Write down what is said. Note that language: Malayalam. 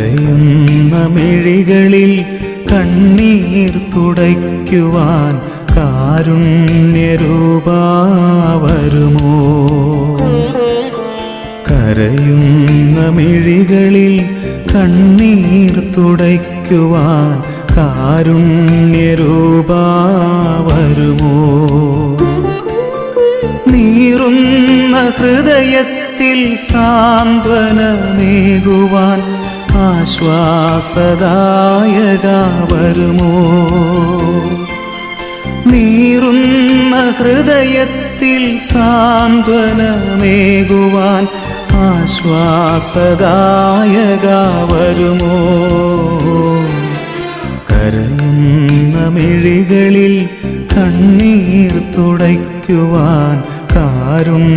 കരയുന്ന മിഴികളിൽ കണ്ണീർ തുടയ്ക്കുവാൻ കാരുണ്യരൂപാവരുമോ? കരയുന്ന മിഴികളിൽ കണ്ണീർ തുടയ്ക്കുവാൻ കാരുണ്യരൂപാവരുമോ? നീറുന്ന ഹൃദയത്തിൽ സാന്ത്വനമേകുവാൻ ആശ്വാസദായക വരുമോ നീറുന്ന ഹൃദയത്തിൽ സാന്ത്വനമേകുവാൻ ആശ്വാസദായക വരുമോ കരയുന്ന മിഴികളിൽ കണ്ണീർ തുടയ്ക്കുവാൻ കാരുണ്യരൂപാ